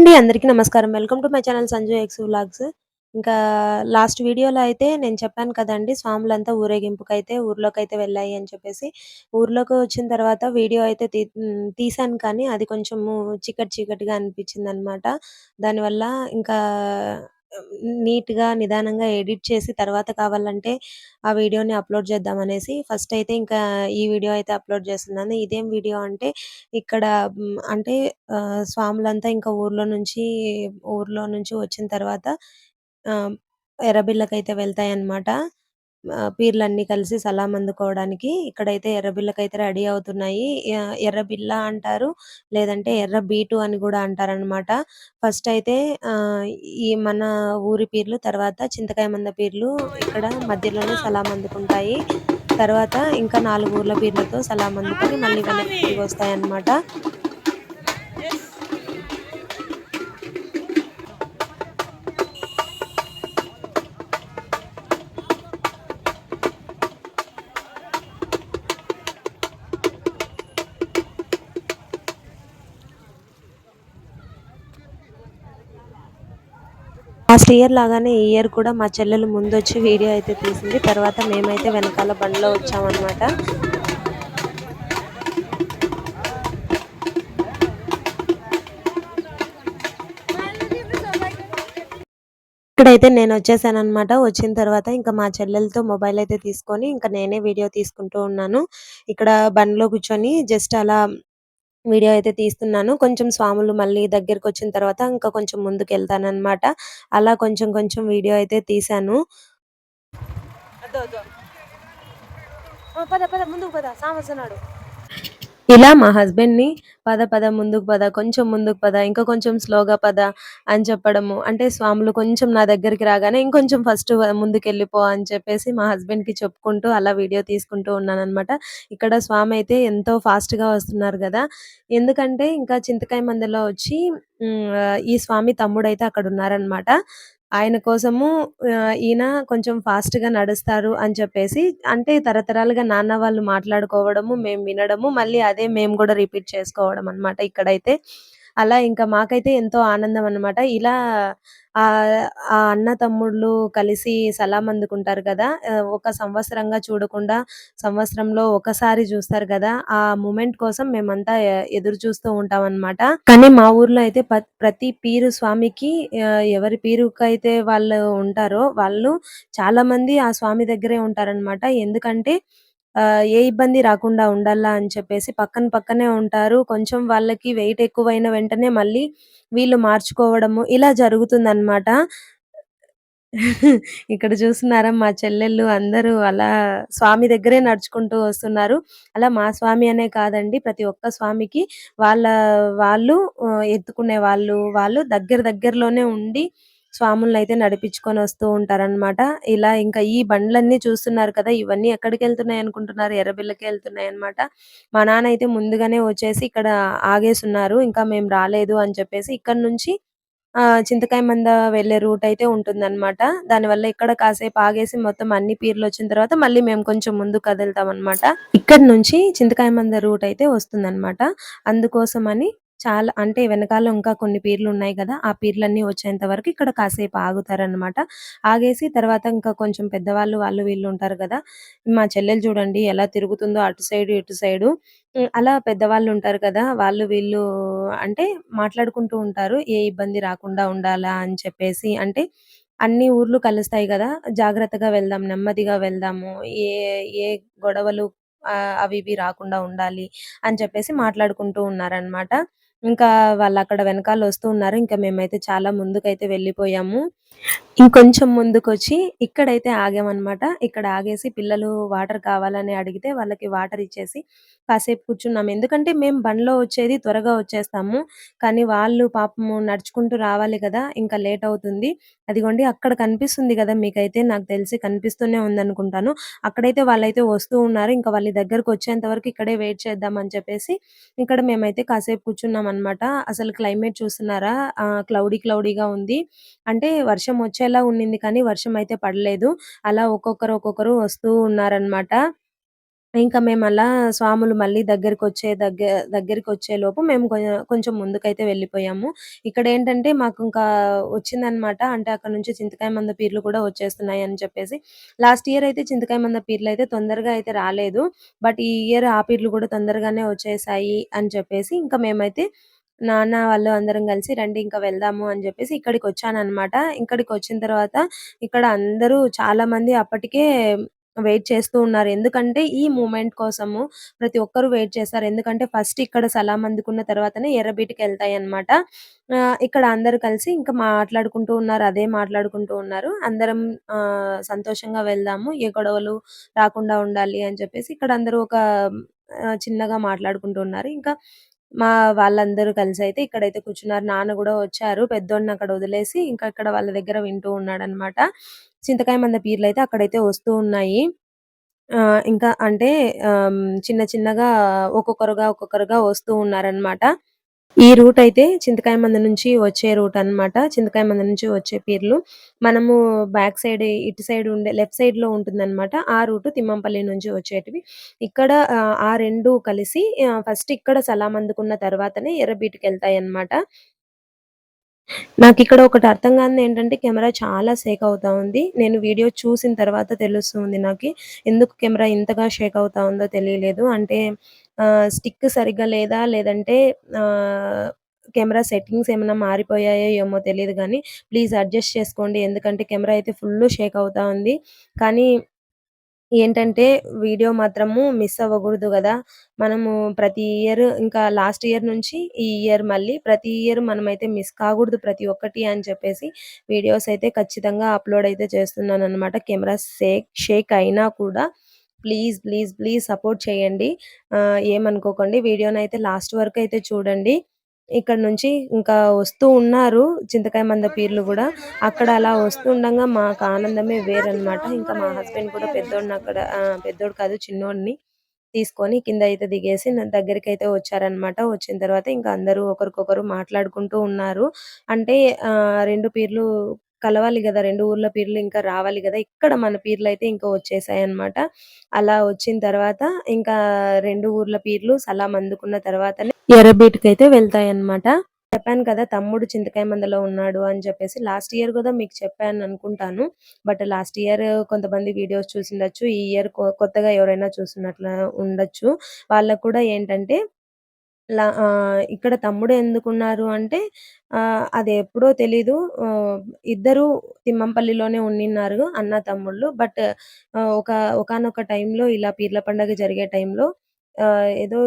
అండి అందరికీ నమస్కారం. Welcome to my channel Sanjay X vlogs. ఇంకా లాస్ట్ వీడియోలో అయితే నేను చెప్పాను కదండి స్వాములంతా ఊరేగింపుకైతే అయితే వెళ్ళాయి అని చెప్పేసి. ఊర్లోకి వచ్చిన తర్వాత వీడియో అయితే తీ తీసాను కానీ అది కొంచెము చీకటి చీకటిగా అనిపించింది అనమాట దానివల్ల ఇంకా నీట్‌గా, నిదానంగా ఎడిట్ చేసి తర్వాత కావాలంటే ఆ వీడియోని అప్‌లోడ్ చేద్దాం అనేసి ఫస్ట్ అయితే ఇంకా ఈ వీడియో అయితే అప్‌లోడ్ చేస్తున్నాను. ఇదేం వీడియో అంటే ఇక్కడ హ్మ్, అంటే ఆహ్, స్వాములంతా ఇంకా ఊర్లో నుంచి ఊర్లో నుంచి వచ్చిన తర్వాత ఆహ్, ఎర్రబిల్లకైతే వెళ్తాయన్నమాట. పీర్లన్నీ కలిసి సలాం అందుకోవడానికి ఇక్కడైతే ఎర్రబిల్లకైతే రెడీ అవుతున్నాయి. ఎర్రబిల్ల అంటారు. లేదంటే ఎర్ర బీటు అని కూడా అంటారనమాట. ఫస్ట్ అయితే ఈ మన ఊరి పీర్లు తర్వాత చింతకాయ మంద పీర్లు ఇక్కడ మధ్యలోనే సలాం అందుకుంటాయి. తర్వాత ఇంకా నాలుగు ఊర్ల పీర్లతో సలాం అందుకొని మళ్ళీ వెనక్కి అన్నమాట లాస్ట్ ఇయర్ లాగానే ఈ ఇయర్ కూడా మా చెల్లెలు ముందొచ్చి వీడియో అయితే తీసింది. తర్వాత మేమైతే వెనకాల బండిలో వచ్చామన్నమాట. ఇక్కడైతే నేను వచ్చేసానన్నమాట. వచ్చిన తర్వాత ఇంకా మా చెల్లెలతో మొబైల్ అయితే తీసుకొని ఇంకా నేనే వీడియో తీసుకుంటూ ఉన్నాను. ఇక్కడ బండిలో కూర్చొని జస్ట్ అలా వీడియో అయితే తీస్తున్నాను. కొంచెం స్వాములు మళ్ళీ దగ్గరకొచ్చిన తర్వాత ఇంకా కొంచెం ముందుకు వెళ్తానమాట అలా కొంచెం కొంచెం వీడియో అయితే తీశాను. పద పద ముందుకు పద సామొస్తున్నాడు. ఇలా మా హస్బెండ్‌ని పద పద ముందుకు పద, కొంచెం ముందుకు పద, ఇంకా కొంచెం స్లోగా పద అని చెప్పడము. అంటే స్వాములు కొంచెం నా దగ్గరికి రాగానే ఇంకొంచెం ఫస్ట్ ముందుకెళ్ళిపో అని చెప్పేసి మా హస్బెండ్‌కి చెప్పుకుంటూ అలా వీడియో తీసుకుంటూ ఉన్నానన్నమాట. ఇక్కడ స్వామి అయితే ఎంతో ఫాస్ట్‌గా వస్తున్నారు కదా ఎందుకంటే ఇంకా చింతకాయ మందిలో వచ్చి ఈ స్వామి తమ్ముడైతే అక్కడ ఉన్నారన్నమాట. ఆయన కోసము ఈయన కొంచెం ఫాస్ట్‌గా నడుస్తారు అని చెప్పేసి అంటే తరతరాలుగా నాన్న వాళ్ళు మాట్లాడుకోవడము, మేము వినడము, మళ్ళీ అదే మేము కూడా రిపీట్ చేసుకోవడం అన్నమాట ఇక్కడైతే. అలా ఇంకా మాకైతే ఎంతో ఆనందం అన్నమాట. ఇలా ఆ అన్న తమ్ముళ్ళు కలిసి సలాం అందుకుంటారు కదా! ఒక సంవత్సరంగా చూడకుండా సంవత్సరంలో ఒకసారి చూస్తారు కదా ఆ మూమెంట్ కోసం మేమంతా ఎదురు చూస్తూ ఉంటామన్నమాట. కానీ మా ఊర్లో అయితే ప్రతి పీరు స్వామికి ఎవరి పీరుకైతే వాళ్ళు ఉంటారో వాళ్ళు చాలా మంది ఆ స్వామి దగ్గరే ఉంటారన్నమాట. ఎందుకంటే ఏ ఇబ్బంది రాకుండా ఉండాలా అని చెప్పేసి పక్కన పక్కనే ఉంటారు. కొంచెం వాళ్ళకి వెయిట్ ఎక్కువైన వెంటనే మళ్ళీ వీళ్ళు మార్చుకోవడము ఇలా జరుగుతుందన్నమాట. ఇక్కడ చూస్తున్నారా మా చెల్లెళ్ళు అందరూ అలా స్వామి దగ్గరే నడుచుకుంటూ వస్తున్నారు. అలా మా స్వామి అనే కాదండి ప్రతి ఒక్క స్వామికి వాళ్ళ వాళ్ళు ఆహ్, ఎత్తుకునే వాళ్ళు, వాళ్ళు దగ్గర దగ్గరలోనే ఉండి స్వాములనైతే నడిపించుకొని వస్తూ ఉంటారనమాట ఇలా ఇంకా ఈ బండ్లన్నీ చూస్తున్నారు కదా! ఇవన్నీ ఎక్కడికి వెళ్తున్నాయి అనుకుంటున్నారు? ఎర్రబిల్లకి వెళ్తున్నాయి అనమాట మా నాన్న అయితే ముందుగానే వచ్చేసి ఇక్కడ ఆగేసున్నారు. ఇంకా మేము రాలేదు అని చెప్పేసి ఇక్కడ నుంచి ఆ చింతకాయ మంద వెళ్ళే రూట్ అయితే ఉంటుందన్నమాట. దానివల్ల ఇక్కడ కాసేపు ఆగేసి మొత్తం అన్ని పీర్లు వచ్చిన తర్వాత మళ్ళీ మేము కొంచెం ముందుకు అనమాట ఇక్కడ నుంచి చింతకాయ మంద రూట్ అయితే వస్తుందన్నమాట. అందుకోసమని చాలా అంటే వెనకాల ఇంకా కొన్ని పీర్లు ఉన్నాయి కదా ఆ పీర్లన్నీ వచ్చేంత వరకు ఇక్కడ కాసేపు ఆగుతారన్నమాట. ఆగేసి తర్వాత ఇంకా కొంచెం పెద్దవాళ్ళు వాళ్ళు వీళ్ళు ఉంటారు కదా మా చెల్లెలు చూడండి ఎలా తిరుగుతుందో అటు సైడు, ఇటు సైడు. అలా పెద్దవాళ్ళు ఉంటారు కదా! వాళ్ళు వీళ్ళు అంటే మాట్లాడుకుంటూ ఉంటారు. ఏ ఇబ్బంది రాకుండా ఉండాలా అని చెప్పేసి. అంటే అన్ని ఊర్లు కలుస్తాయి కదా జాగ్రత్తగా వెళ్దాం, నెమ్మదిగా వెళ్దాము. ఏ ఏ గొడవలు అవి ఇవి రాకుండా ఉండాలి అని చెప్పేసి మాట్లాడుకుంటూ ఉన్నారన్నమాట. ఇంకా వాళ్ళు అక్కడ వెనకాల వస్తూ ఉన్నారు. ఇంకా మేమైతే చాలా ముందుకైతే వెళ్ళిపోయాము. ఇంకొంచెం ముందుకొచ్చి ఇక్కడైతే ఆగామన్నమాట. ఇక్కడ ఆగేసి పిల్లలు వాటర్ కావాలని అడిగితే వాళ్ళకి వాటర్ ఇచ్చేసి కాసేపు కూర్చున్నాం. ఎందుకంటే మేము బండ్లో వచ్చేది త్వరగా వచ్చేస్తాము. కానీ వాళ్ళు పాపము నడుచుకుంటూ రావాలి కదా ఇంకా లేట్ అవుతుంది. అదిగోండి అక్కడ కనిపిస్తుంది కదా మీకైతే నాకు తెలిసి కనిపిస్తూనే ఉందనుకుంటాను. అక్కడైతే వాళ్ళైతే వస్తూ ఉన్నారు. ఇంకా వాళ్ళ దగ్గరకొచ్చేంత వరకు ఇక్కడే వెయిట్ చేద్దాం అని చెప్పేసి ఇక్కడ మేమైతే కాసేపు అనమాట అసలు క్లైమేట్ చూస్తున్నారా? క్లౌడీ క్లౌడీగా ఉంది. అంటే వర్షం వచ్చేలా ఉండింది కానీ వర్షం అయితే పడలేదు. అలా ఒక్కొక్కరు ఒక్కొక్కరు వస్తూ ఉన్నారనమాట ఇంకా మేము అలా స్వాములు మళ్ళీ దగ్గరికొచ్చే దగ్గ దగ్గరికొచ్చేలోపు మేము కొ కొంచెం ముందుకైతే వెళ్ళిపోయాము. ఇక్కడేంటంటే మాకింకా వచ్చిందనమాట. అంటే అక్కడ నుంచి చింతకాయ మంద పీర్లు కూడా వచ్చేస్తున్నాయని చెప్పేసి. లాస్ట్ ఇయర్ అయితే చింతకాయ మంద పీర్లయితే తొందరగా అయితే రాలేదు. బట్ ఈ ఇయర్ ఆ పీర్లు కూడా తొందరగానే వచ్చేసాయి అని చెప్పేసి ఇంకా మేమైతే నాన్న వాళ్ళు అందరం కలిసి రండి ఇంకా వెళ్దాము అని చెప్పేసి ఇక్కడికొచ్చాననమాట. ఇక్కడికొచ్చిన తర్వాత ఇక్కడ అందరూ చాలా మంది అప్పటికే వెయిట్ చేస్తూ ఉన్నారు. ఎందుకంటే ఈ మూమెంట్ కోసము ప్రతి ఒక్కరు వెయిట్ చేస్తారు. ఎందుకంటే ఫస్ట్ ఇక్కడ సలాం అందుకున్న తర్వాతనే ఎర్రబీటకెళ్తాయన్నమాట. ఆహ్, ఇక్కడ అందరూ కలిసి ఇంకా మాట్లాడుకుంటూ ఉన్నారు. అదే మాట్లాడుకుంటూ ఉన్నారు. అందరం ఆహ్, సంతోషంగా వెళ్దాము. ఏ గొడవలు రాకుండా ఉండాలి అని చెప్పేసి ఇక్కడ అందరూ ఒక ఆహ్, చిన్నగా మాట్లాడుకుంటూ ఉన్నారు. ఇంకా మా వాళ్ళందరూ కలిసి అయితే ఇక్కడైతే కూర్చున్నారు. నాన్న కూడా వచ్చారు. పెద్దోడిని అక్కడ వదిలేసి ఇంకా ఇక్కడ వాళ్ళ దగ్గర వింటూ ఉన్నాడనమాట చింతకాయ మంద పీర్లు అయితే అక్కడైతే వస్తూ ఉన్నాయి. ఇంకా అంటే చిన్న చిన్నగా ఒక్కొక్కరుగా, ఒక్కొక్కరుగా వస్తూ ఉన్నారనమాట. ఈ రూట్ అయితే చింతకాయ మంద నుంచి వచ్చే రూట్ అన్నమాట. చింతకాయ మంద నుంచి వచ్చే పీర్లు. మనము బ్యాక్ సైడ్ ఇటు సైడ్ ఉండే లెఫ్ట్ సైడ్లో ఉంటుందన్నమాట. ఆ రూట్ తిమ్మంపల్లి నుంచి వచ్చేటివి. ఇక్కడ ఆ రెండు కలిసి ఫస్ట్ ఇక్కడ సలాం అందుకున్న తర్వాతనే నాకు ఇక్కడ ఒకటి అర్థం కానిదేంటంటే కెమెరా చాలా షేక్ అవుతా ఉంది. నేను వీడియో చూసిన తర్వాత తెలుస్తుంది నాకు ఎందుకు కెమెరా ఇంతగా షేక్ అవుతా ఉందో తెలియలేదు. అంటే స్టిక్ సరిగ్గా లేదా లేదంటే కెమెరా సెట్టింగ్స్ ఏమైనా మారిపోయాయో ఏమో తెలియదు కానీ ప్లీజ్ అడ్జస్ట్ చేసుకోండి. ఎందుకంటే కెమెరా అయితే ఫుల్ షేక్ అవుతా ఉంది. కానీ ఏంటంటే వీడియో మాత్రము మిస్ అవ్వకూడదు కదా మనము ప్రతి ఇయర్ ఇంకా లాస్ట్ ఇయర్ నుంచి ఈ ఇయర్ మళ్ళీ ప్రతి ఇయర్ మనమైతే మిస్ కాకూడదు ప్రతి ఒక్కటి అని చెప్పేసి వీడియోస్ అయితే ఖచ్చితంగా అప్‌లోడ్ అయితే చేస్తున్నాననమాట. కెమెరా సేక్ షేక్ అయినా కూడా ప్లీజ్, ప్లీజ్, ప్లీజ్ సపోర్ట్ చేయండి. ఆహ్, ఏమనుకోకండి. వీడియోనైతే లాస్ట్ వరకయితే చూడండి. ఇక్కడ నుంచి ఇంకా వస్తూ ఉన్నారు చింతకాయ మంద పీర్లు కూడా అక్కడ అలా వస్తుండంగా మాకు ఆనందమే వేరనమాట ఇంకా మా హస్బెండ్ కూడా పెద్దోడిని అక్కడ పెద్దోడు కాదు చిన్నోడిని తీసుకొని కింద అయితే దిగేసి నా అయితే వచ్చారన్నమాట. వచ్చిన తర్వాత ఇంకా అందరూ ఒకరికొకరు మాట్లాడుకుంటూ ఉన్నారు. అంటే రెండు పీర్లు కలవాలి కదా రెండు ఊర్ల పీర్లు ఇంకా రావాలి కదా ఇక్కడ మన పీర్లు అయితే ఇంకా వచ్చేసాయి అనమాట అలా వచ్చిన తర్వాత ఇంకా రెండు ఊర్ల పీర్లు సలాం అందుకున్న తర్వాతనే ఎర్రబీటుకైతే వెళ్తాయన్నమాట. చెప్పాను కదా! తమ్ముడు చింతకాయ మందలో ఉన్నాడు అని చెప్పేసి. లాస్ట్ ఇయర్ కూడా మీకు చెప్పాను అనుకుంటాను బట్ లాస్ట్ ఇయర్ కొంతమంది వీడియోస్ చూసిండొచ్చు ఈ ఇయర్ కొత్తగా ఎవరైనా చూస్తున్నట్లు ఉండొచ్చు. వాళ్ళకి కూడా ఏంటంటే లా ఇక్కడ తమ్ముడు ఎందుకున్నారు అంటే అది ఎప్పుడో తెలీదు. ఇద్దరు తిమ్మంపల్లిలోనే ఉండిన్నారు అన్న, తమ్ముళ్ళు. బట్ ఒక ఒకానొక టైంలో ఇలా పీర్ల పండగ జరిగే టైంలో ఏదో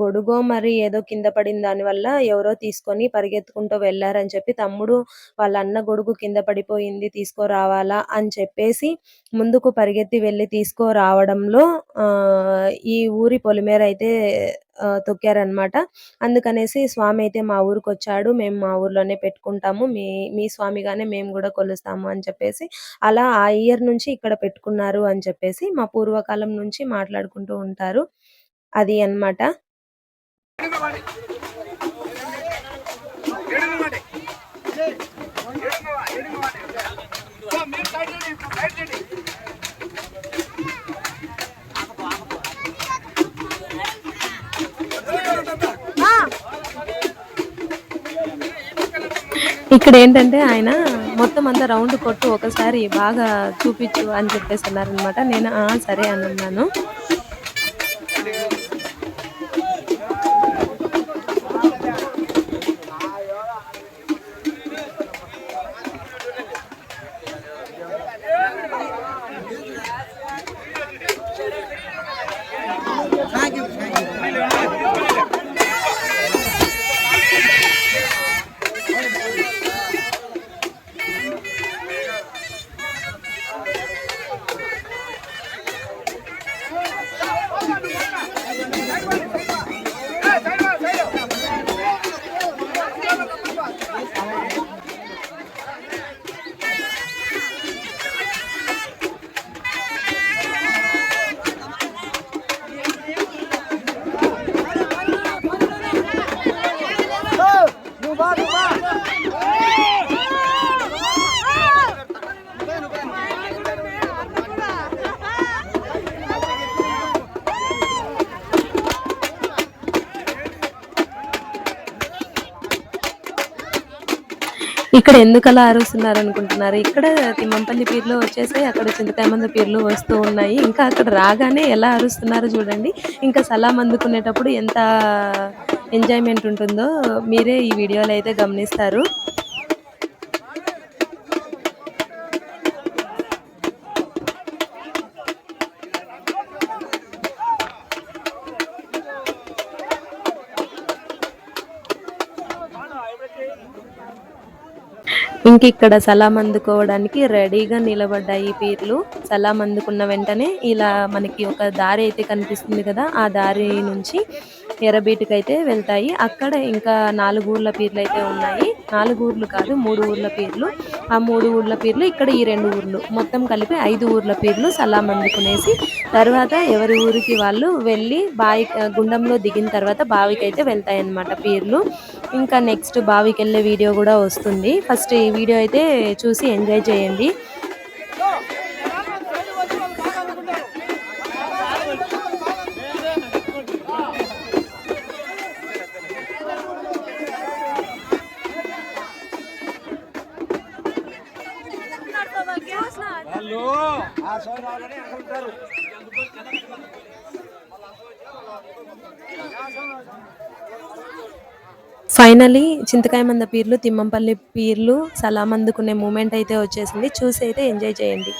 గొడుగో మరి ఏదో కింద పడిన దానివల్ల ఎవరో తీసుకొని పరిగెత్తుకుంటూ వెళ్ళారని చెప్పి తమ్ముడు వాళ్ళ అన్న గొడుగు కింద పడిపోయింది తీసుకురావాలా అని చెప్పేసి ముందుకు పరిగెత్తి వెళ్ళి తీసుకురావడంలో ఈ ఊరి పొలిమేర అయితే తొక్కారనమాట అందుకనేసి స్వామి అయితే మా ఊరికి వచ్చాడు మేము మా ఊర్లోనే పెట్టుకుంటాము. మీ మీ స్వామిగానే మేము కూడా కొలుస్తాము అని చెప్పేసి అలా ఆ ఇయర్ నుంచి ఇక్కడ పెట్టుకున్నారు అని చెప్పేసి మా పూర్వకాలం నుంచి మాట్లాడుకుంటూ ఉంటారు. అది అన్నమాట. ఇక్కడేంటంటే ఆయన మొత్తం అంతా రౌండ్ కొట్టు ఒకసారి బాగా చూపించు అని చెప్పేసి అన్నారనమాట నేను సరే సరే అనన్నాను. ఇక్కడ ఎందుకలా అరుస్తున్నారు అనుకుంటున్నారు ఇక్కడ తిమ్మంపల్లి పీర్లు వచ్చేసాయి అక్కడ చింతకాయమంద పీర్లు వస్తూ ఉన్నాయి. ఇంకా అక్కడ రాగానే ఎలా అరుస్తున్నారు చూడండి. ఇంకా సలాం అందుకునేటప్పుడు ఎంత ఎంజాయ్మెంట్ ఉంటుందో మీరే ఈ వీడియోలో అయితే గమనిస్తారు. ఇంక ఇక్కడ సలాం అందుకోవడానికి రెడీగా నిలబడ్డాయి పీర్లు. సలాం అందుకున్న వెంటనే ఇలా మనకి ఒక దారి అయితే కనిపిస్తుంది కదా ఆ దారి నుంచి ఎర్రబీటికి అయితే వెళ్తాయి. అక్కడ ఇంకా నాలుగు ఊర్ల పీర్లు అయితే ఉన్నాయి. నాలుగు ఊర్లు కాదు మూడు ఊర్ల పీర్లు. ఆ మూడు ఊర్ల పీర్లు ఇక్కడ ఈ రెండు ఊర్లు. మొత్తం కలిపి ఐదు ఊర్ల పీర్లు సలాం అందుకునేసి తర్వాత ఎవరి ఊరికి వాళ్ళు వెళ్ళి బావి గుండంలో దిగిన తర్వాత బావికి అయితే వెళ్తాయి అన్నమాట పీర్లు. ఇంకా నెక్స్ట్ బావికి వెళ్ళే వీడియో కూడా వస్తుంది. ఫస్ట్ ఈ వీడియో అయితే చూసి ఎంజాయ్ చేయండి. ఆ ఫైనలీ చింతకాయ మంద పీర్లు తిమ్మంపల్లి పీర్లు సలాం అందుకునే మూమెంట్ అయితే వచ్చేసింది. చూసి అయితే ఎంజాయ్ చేయండి.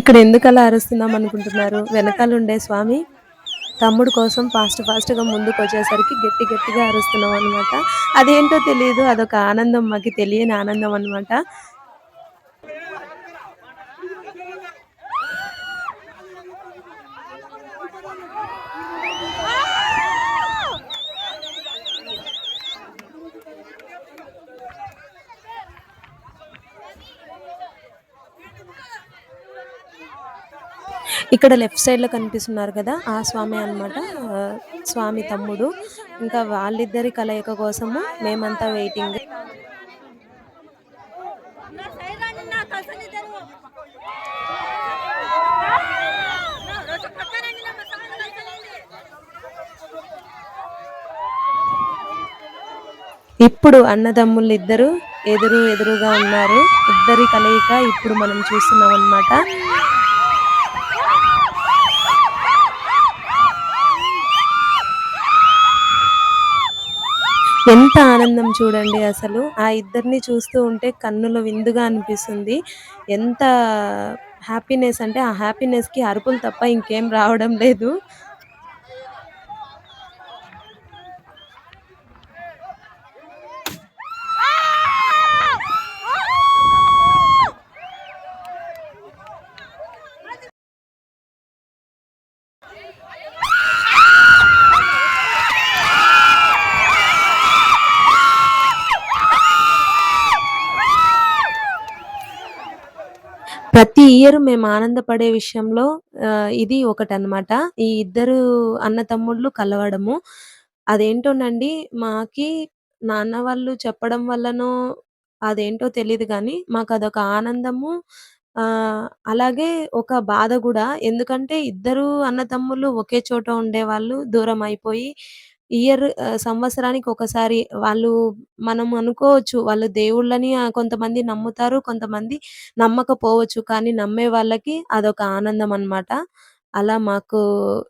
ఇక్కడ ఎందుకు అలా అరుస్తున్నాం అనుకుంటున్నారు? వెనకాల ఉండే స్వామి తమ్ముడు కోసం ఫాస్ట్ ఫాస్ట్గా ముందుకు వచ్చేసరికి గట్టి గట్టిగా అరుస్తున్నాం అనమాట అదేంటో తెలియదు అదొక ఆనందం మాకు తెలియని ఆనందం అన్నమాట. ఇక్కడ లెఫ్ట్ సైడ్లో కనిపిస్తున్నారు కదా ఆ స్వామి అన్నమాట. స్వామి తమ్ముడు. ఇంకా వాళ్ళిద్దరి కలయిక కోసము మేమంతా వెయిటింగ్. ఇప్పుడు అన్నదమ్ములు ఇద్దరు ఎదురు ఎదురుగా ఉన్నారు. ఇద్దరి కలయిక ఇప్పుడు మనం చూస్తున్నాం అన్నమాట ఎంత ఆనందం చూడండి అసలు. ఆ ఇద్దరిని చూస్తూ ఉంటే కన్నుల విందుగా అనిపిస్తుంది. ఎంత హ్యాపీనెస్ అంటే ఆ హ్యాపీనెస్కి అరుపులు తప్ప ఇంకేం రావడం లేదు. ప్రతి ఇయర్ మేము ఆనందపడే విషయంలో ఆ, ఇది అనమాట ఈ ఇద్దరు అన్న తమ్ముళ్ళు కలవడము. అదేంటోనండి మాకి నాన్న వాళ్ళు చెప్పడం వల్లనో అదేంటో తెలియదు కానీ మాకు అదొక ఆనందము ఆ అలాగే ఒక బాధ కూడా ఎందుకంటే ఇద్దరు అన్నదమ్ములు ఒకే చోట ఉండేవాళ్ళు దూరం అయిపోయి ఇయర్ సంవత్సరానికి ఒకసారి వాళ్ళు మనం అనుకోవచ్చు వాళ్ళు దేవుళ్ళని కొంతమంది నమ్ముతారు. కొంతమంది నమ్మకపోవచ్చు. కానీ నమ్మే వాళ్ళకి అదొక ఆనందం అన్నమాట. అలా మాకు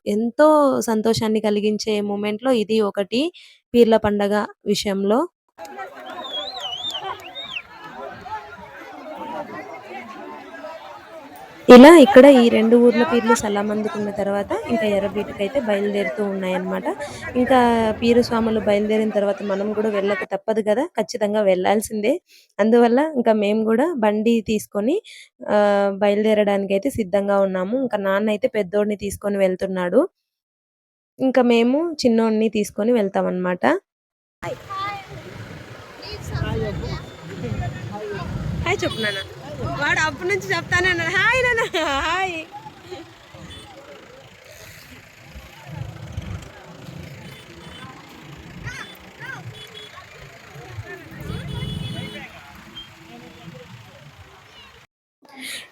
ఎంతో సంతోషాన్ని కలిగించే మూమెంట్‌లో ఇది ఒకటి పీర్ల పండగ విషయంలో. ఇలా ఇక్కడ ఈ 2 ఊర్ల పీర్లు సలాం అందుకున్న తర్వాత ఇంకా ఎర్రబీటకైతే బయలుదేరుతూ ఉన్నాయన్నమాట. ఇంకా పీరు స్వాములు బయలుదేరిన తర్వాత మనం గూడా వెళ్ళక తప్పదు గదా! ఖచ్చితంగా వెళ్ళాల్సిందే. అందువల్ల ఇంకా మేము గూడా బండి తీసుకొని ఆహ్, బయలుదేరడానికైతే సిద్ధంగా ఉన్నాము. ఇంకా నాన్నయితే పెద్దోడిని తీసుకొని వెళ్తున్నాడు. ఇంకా మేము చిన్నోడిని తీసుకొని వెళ్తామన్నమాట. హాయ్ చెప్పు నాన్న. వాడు అప్పటి నుంచి చెప్తానే హాయ్ నాన్న. హాయ్.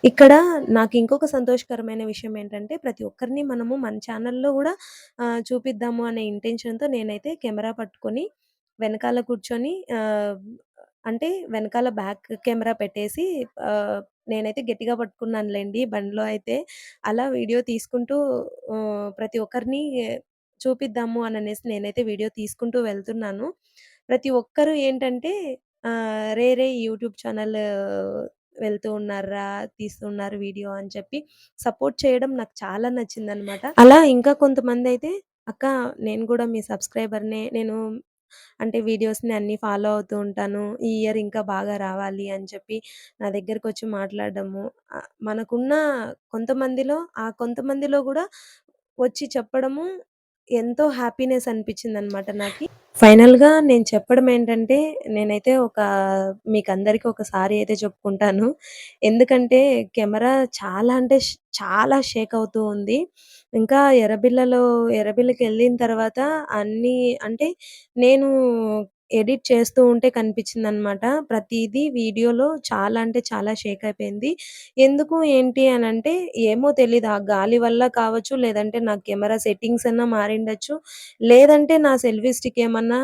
ఇక్కడ నాకు ఇంకొక సంతోషకరమైన విషయం ఏంటంటే ప్రతి ఒక్కరిని మనము మన ఛానల్లో కూడా చూపిద్దాము అనే ఇంటెన్షన్‌తో నేనైతే కెమెరా పట్టుకొని వెనకాల కూర్చొని అంటే వెనకాల బ్యాక్ కెమెరా పెట్టేసి నేనైతే గట్టిగా పట్టుకున్నానులెండి బండిలో అయితే. అలా వీడియో తీసుకుంటూ ప్రతి ఒక్కరిని చూపిద్దాము అననేసి నేనైతే వీడియో తీసుకుంటూ వెళ్తున్నాను. ప్రతి ఒక్కరు ఏంటంటే "రే రే యూట్యూబ్ ఛానల్ వెళ్తూ ఉన్నార్రా, తీస్తున్నారు వీడియో" అని చెప్పి సపోర్ట్ చేయడం నాకు చాలా నచ్చిందనమాట. అలా ఇంకా కొంతమందయితే "అక్క నేను గూడా మీ సబ్స్క్రైబర్‌నే. నేను అంటే వీడియోస్‌ని అన్నీ ఫాలో అవుతూ ఉంటాను. ఈ ఇయర్ ఇంకా బాగా రావాలి" అని చెప్పి నా దగ్గరకొచ్చి మాట్లాడడము. ఆహ్, మనకున్న కొంతమందిలో ఆ కొంతమందిలో గూడా వచ్చి చెప్పడము ఎంతో హ్యాపీనెస్ అనిపించిందనమాట నాకు ఫైనల్‌గా నేను చెప్పడం ఏంటంటే నేనైతే ఒక మీకు ఒక సారీ అయితే చెప్పుకుంటాను. ఎందుకంటే కెమెరా చాలా అంటే చాలా షేక్ అవుతూ ఉంది. ఇంకా ఎర్రబిల్లలో వెళ్ళిన తర్వాత అన్నీ అంటే నేను ఎడిట్ చేస్తూ ఉంటే కనిపించిందనమాట. ప్రతిదీ వీడియోలో చాలా అంటే చాలా షేక్ అయిపోయింది. ఎందుకు ఏంటి అని అంటే ఏమో తెలీదు. ఆ గాలి వల్ల కావచ్చు, లేదంటే నా కెమెరా సెట్టింగ్స్ అన్నా మారిండొచ్చు. లేదంటే నా సెల్ఫీ స్టిక్ ఏమన్నా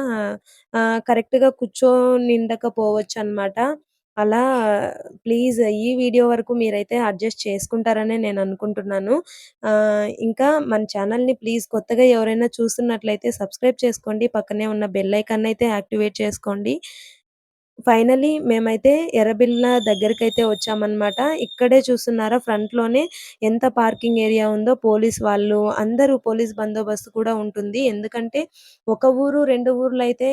కరెక్ట్గా కూర్చో నిండకపోవచ్చు అనమాట అలా ప్లీజ్ ఈ వీడియో వరకు మీరైతే అడ్జస్ట్ చేసుకుంటారనే నేను అనుకుంటున్నాను. ఇంకా మన ఛానల్ని ప్లీజ్ కొత్తగా ఎవరైనా చూస్తున్నట్లయితే సబ్స్క్రైబ్ చేసుకోండి. పక్కనే ఉన్న బెల్ ఐకాన్ అయితే యాక్టివేట్ చేసుకోండి. ఫైనల్లీ మేమైతే ఎర్రబిల్ల దగ్గరకైతే వచ్చామన్నమాట. ఇక్కడే చూస్తున్నారా ఫ్రంట్‌లోనే ఎంత పార్కింగ్ ఏరియా ఉందో పోలీస్ వాళ్ళు అందరూ పోలీస్ బందోబస్తు కూడా ఉంటుంది. ఎందుకంటే ఒక ఊరు, 2 ఊర్లయితే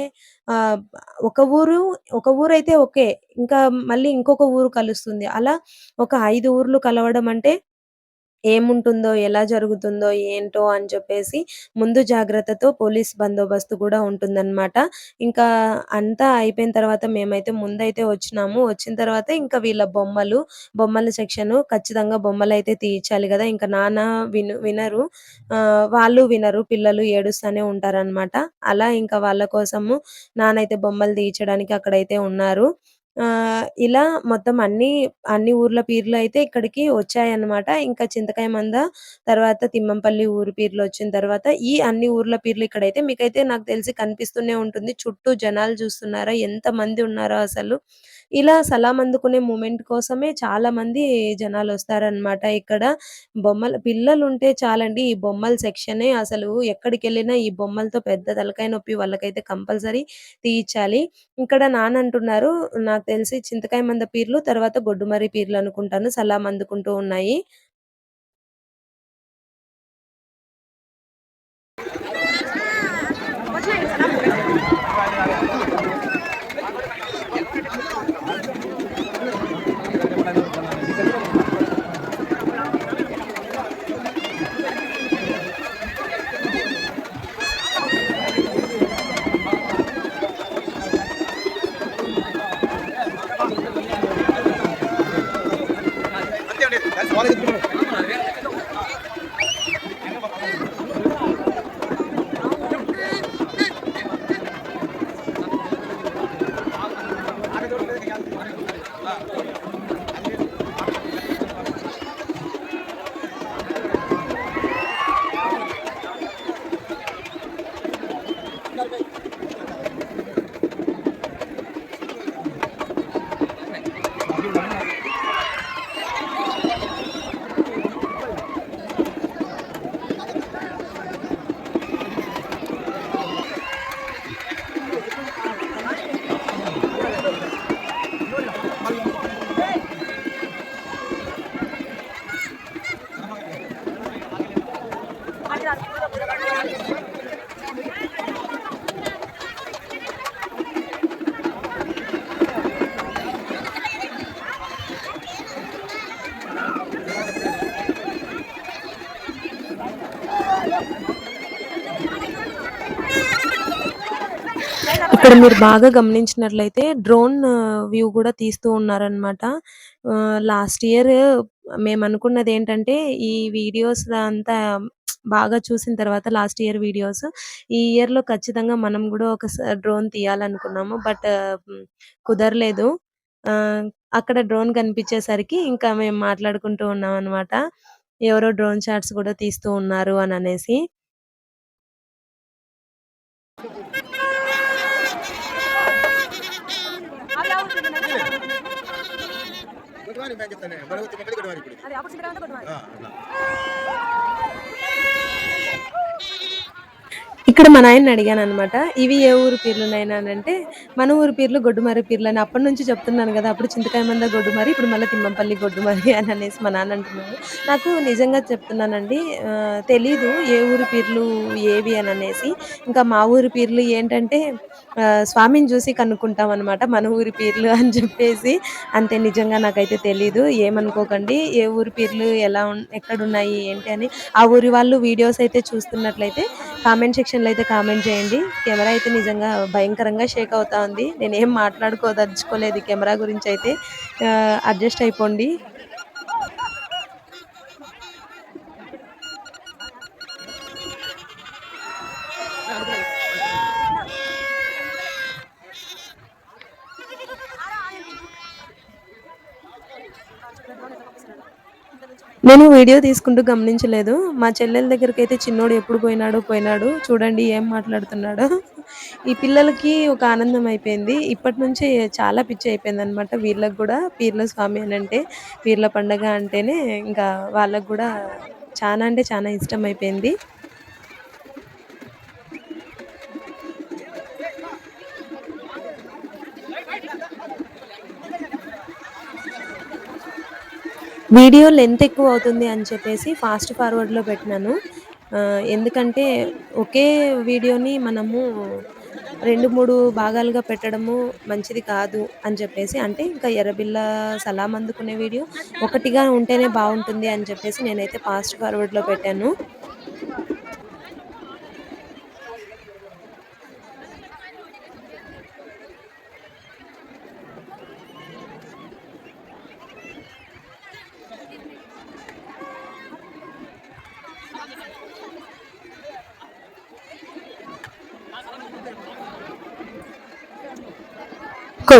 ఆహ్, ఒక ఊరు ఒక ఊరైతే ఓకే. ఇంకా మళ్ళీ ఇంకొక ఊరు కలుస్తుంది. అలా ఒక 5 ఊర్లు కలవడం అంటే ఏముంటుందో, ఎలా జరుగుతుందో, ఏంటో అని చెప్పేసి ముందు జాగ్రత్తతో పోలీస్ బందోబస్తు కూడా ఉంటుందన్నమాట. ఇంకా అంతా అయిపోయిన తర్వాత మేమైతే ముందైతే వచ్చినాము. వచ్చిన తర్వాత ఇంకా వీళ్ళ బొమ్మలు, బొమ్మల సెక్షన్ ఖచ్చితంగా అయితే తీయించాలి కదా ఇంకా నాన్న విను వినరు. వాళ్ళు వినరు. పిల్లలు ఏడుస్తూనే ఉంటారనమాట. అలా ఇంకా వాళ్ళ కోసము నానైతే బొమ్మలు తీయించడానికి అక్కడైతే ఉన్నారు. ఆహ్, ఇలా మొత్తం అన్నీ, అన్ని ఊర్ల పీర్లయితే ఇక్కడికి వచ్చాయన్నమాట. ఇంకా చింతకాయ మంద, తర్వాత తిమ్మంపల్లి ఊరు పీర్లొచ్చిన తర్వాత ఈ అన్ని ఊర్ల పీర్లు ఇక్కడైతే మీకైతే నాకు తెలిసి కనిపిస్తూనే ఉంటుంది. చుట్టూ జనాలు చూస్తున్నారా ఎంతమంది ఉన్నారో అసలు. ఇలా సలాం అందుకునే మూమెంట్ కోసమే చాలామంది జనాలొస్తారనమాట ఇక్కడ. బొమ్మలు పిల్లలుంటే చాలండి ఈ బొమ్మల సెక్షనే అసలు ఎక్కడికి వెళ్ళినా ఈ బొమ్మలతో పెద్ద తలకాయ నొప్పి వాళ్ళకైతే కంపల్సరీ తీయించాలి. ఇక్కడ నాన్న అంటున్నారు నాకు తెలిసి చింతకాయ మంద పీర్లు, తర్వాత గొడ్డుమర్రి పీర్లు అనుకుంటాను సలాం అందుకుంటూ ఉన్నాయి. ఇక్కడ మీరు బాగా గమనించినట్లయితే డ్రోన్ వ్యూ కూడా తీస్తూ ఉన్నారనమాట లాస్ట్ ఇయర్ మేము అనుకున్నది ఏంటంటే ఈ వీడియోస్ అంతా బాగా చూసిన తర్వాత లాస్ట్ ఇయర్ వీడియోస్ ఈ ఇయర్లో ఖచ్చితంగా మనం కూడా ఒక డ్రోన్ తీయాలనుకున్నాము. బట్ కుదరలేదు. ఆ అక్కడ డ్రోన్ కనిపించేసరికి ఇంకా మేము మాట్లాడుకుంటూ ఉన్నాం అనమాట ఎవరో డ్రోన్ షాట్స్ కూడా తీస్తూ ఉన్నారు అని అనేసి. ಬ್ಯಾಂಕ್ ಇರ್ತಾನೆ ಬಡವತ್ತು ಮಕ್ಕಳಿಗೆ ಕೊಡುವ ಕೊಡಿ ఇక్కడ మా నాయన్ని అడిగాను అనమాట ఇవి ఏ ఊరు పీర్లు నాయనా అంటే మన ఊరు పీర్లు గొడ్డుమారి పీర్లు అని అప్పటి నుంచి చెప్తున్నాను కదా అప్పుడు చింతకాయ మంద గొడ్డుమారి ఇప్పుడు మళ్ళీ తిమ్మంపల్లి గొడ్డుమారి అని అనేసి మా నాన్న అంటున్నాడు. నాకు నిజంగా చెప్తున్నానండి తెలీదు ఏ ఊరు పీర్లు ఏవి అని అనేసి. ఇంకా మా ఊరి పీర్లు ఏంటంటే స్వామిని చూసి కనుక్కుంటాం అనమాట మన ఊరి పీర్లు అని చెప్పేసి. అంతే నిజంగా నాకైతే తెలీదు ఏమనుకోకండి ఏ ఊరి పీర్లు ఎలా ఎక్కడున్నాయి ఏంటి అని. ఆ ఊరి వాళ్ళు వీడియోస్ అయితే చూస్తున్నట్లయితే కామెంట్ సెక్షన్ సెక్షన్లో అయితే కామెంట్ చేయండి. కెమెరా అయితే నిజంగా భయంకరంగా షేక్ అవుతా ఉంది. నేను ఏం మాట్లాడుకోదలుచుకోలేదు కెమెరా గురించి అయితే. అడ్జస్ట్ అయిపోండి. నేను వీడియో తీసుకుంటూ గమనించలేదు. మా చెల్లెల దగ్గరికి అయితే చిన్నోడు ఎప్పుడు పోయినాడో పోయినాడు. చూడండి ఏం మాట్లాడుతున్నాడో. ఈ పిల్లలకి ఒక ఆనందం అయిపోయింది. ఇప్పటి నుంచే చాలా పిచ్చి అయిపోయింది అనమాట వీళ్ళకి కూడా పీర్ల స్వామి అని అంటే పీర్ల పండగ అంటేనే ఇంకా వాళ్ళకు కూడా చాలా అంటే చాలా ఇష్టం అయిపోయింది. వీడియో లెంత్ ఎక్కువ అవుతుంది అని చెప్పేసి ఫాస్ట్ ఫార్వర్డ్లో పెట్టినాను. ఎందుకంటే ఒకే వీడియోని మనము రెండు మూడు భాగాలుగా పెట్టడము మంచిది కాదు అని చెప్పేసి అంటే ఇంకా ఎర్రబిల్ల సలాం అందుకునే వీడియో ఒకటిగా ఉంటేనే బాగుంటుంది అని చెప్పేసి నేనైతే ఫాస్ట్ ఫార్వర్డ్లో పెట్టాను.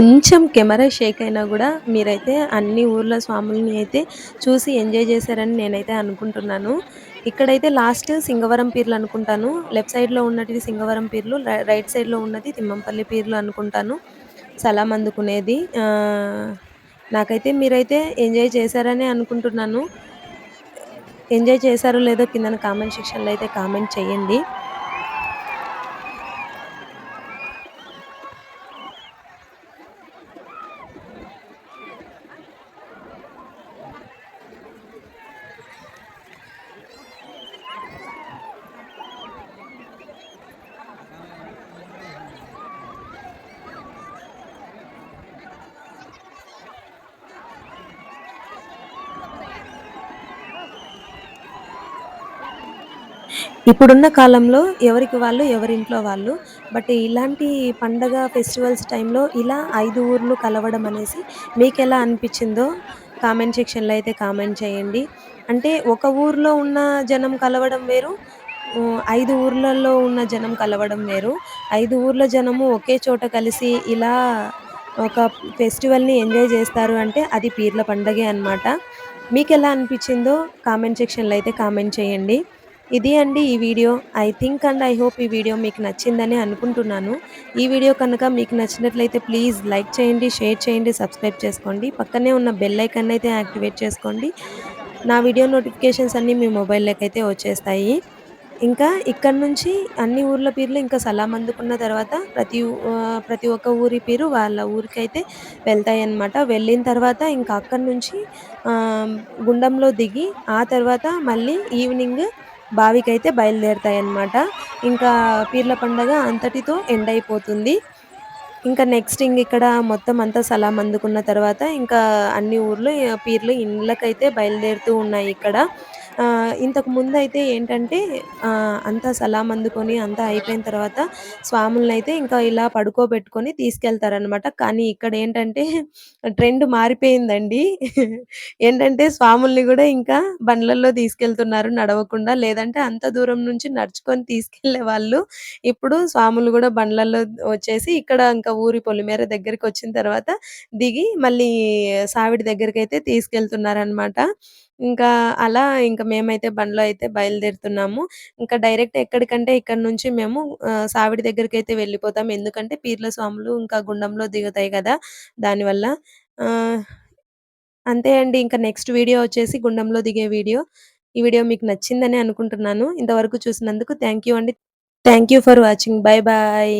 కొంచెం కెమెరా షేక్ అయినా కూడా మీరైతే అన్ని ఊర్ల స్వాములని అయితే చూసి ఎంజాయ్ చేశారని నేనైతే అనుకుంటున్నాను. ఇక్కడైతే లాస్ట్ సింగవరం పీర్లు అనుకుంటాను. లెఫ్ట్ సైడ్లో ఉన్నది సింగవరం పీర్లు రై- రైట్ సైడ్లో ఉన్నది తిమ్మంపల్లి పీర్లు అనుకుంటాను. సలాం అందుకునేది. నాకైతే మీరైతే ఎంజాయ్ చేశారని అనుకుంటున్నాను. ఎంజాయ్ చేశారో లేదో కింద కామెంట్ సెక్షన్లో అయితే కామెంట్ చేయండి. ఇప్పుడున్న కాలంలో ఎవరికి వాళ్ళు ఎవరింట్లో వాళ్ళు. బట్ ఇలాంటి పండగ ఫెస్టివల్స్ టైంలో ఇలా ఐదు ఊర్లు కలవడం అనేసి మీకు ఎలా అనిపించిందో కామెంట్ సెక్షన్లో అయితే కామెంట్ చేయండి. అంటే ఒక ఊర్లో ఉన్న జనం కలవడం వేరు ఐదు ఊర్లలో ఉన్న జనం కలవడం వేరు. ఐదు ఊర్ల జనము ఒకే చోట కలిసి ఇలా ఒక ఫెస్టివల్ని ఎంజాయ్ చేస్తారు అంటే అది పీర్ల పండగే అన్నమాట. మీకు ఎలా అనిపించిందో కామెంట్ సెక్షన్లో అయితే కామెంట్ చేయండి. ఇది అండి ఈ video. I think and I hope ఈ వీడియో మీకు నచ్చిందని అనుకుంటున్నాను. ఈ వీడియో కనుక మీకు నచ్చినట్లయితే ప్లీజ్ లైక్ చేయండి షేర్ చేయండి సబ్స్క్రైబ్ చేసుకోండి. పక్కనే ఉన్న బెల్ ఐకన్ అయితే యాక్టివేట్ చేసుకోండి. నా వీడియో నోటిఫికేషన్స్ అన్నీ మీ మొబైల్లోకి అయితే వచ్చేస్తాయి. ఇంకా ఇక్కడ నుంచి అన్ని ఊర్ల పేర్లు ఇంకా సలాం అందుకున్న తర్వాత ప్రతి ప్రతి ఒక్క ఊరి పేరు వాళ్ళ ఊరికైతే వెళ్తాయి అన్నమాట వెళ్ళిన తర్వాత ఇంకా అక్కడి నుంచి గుండంలో దిగి ఆ తర్వాత మళ్ళీ ఈవినింగ్ బావికైతే బయలుదేరుతాయన్నమాట. ఇంకా పీర్ల పండగ అంతటితో ఎండ్ అయిపోతుంది. ఇంకా నెక్స్ట్ ఇంగిక్కడ మొత్తం అంతా సలాం అందుకున్న తర్వాత ఇంకా అన్ని ఊర్లు పీర్లు ఇండ్లకైతే బయలుదేరుతూ ఉన్నాయి ఇక్కడ. ఇంతకు ముందు అయితే ఏంటంటే అంతా సలాం అందుకొని అంతా అయిపోయిన తర్వాత స్వాములనైతే ఇంకా ఇలా పడుకోబెట్టుకొని తీసుకెళ్తారనమాట. కానీ ఇక్కడ ఏంటంటే ట్రెండ్ మారిపోయిందండి. ఏంటంటే స్వాముల్ని కూడా ఇంకా బండ్లల్లో తీసుకెళ్తున్నారు నడవకుండా. లేదంటే అంత దూరం నుంచి నడుచుకొని తీసుకెళ్ళేవాళ్ళు. ఇప్పుడు స్వాములు కూడా బండ్లల్లో వచ్చేసి ఇక్కడ ఇంకా ఊరి పొలిమేర దగ్గరికి వచ్చిన తర్వాత దిగి మళ్ళీ సావిడి దగ్గరికి అయితే తీసుకెళ్తున్నారనమాట. ఇంకా అలా ఇంక మేమైతే బండ్లో అయితే బయలుదేరుతున్నాము. ఇంకా డైరెక్ట్ ఎక్కడికంటే ఇక్కడి నుంచి మేము ఆహ్, సావిడి దగ్గరికైతే వెళ్ళిపోతాం. ఎందుకంటే పీర్ల స్వాములు ఇంకా గుండంలో దిగుతాయి గదా! దానివల్ల. ఆహ్, అంతే అండి. ఇంకా నెక్స్ట్ వీడియో వచ్చేసి గుండంలో దిగే వీడియో. ఈ వీడియో మీకు నచ్చిందని అనుకుంటున్నాను. ఇంతవరకు చూసినందుకు థాంక్ యూ అండి. Thank you for watching. Bye bye.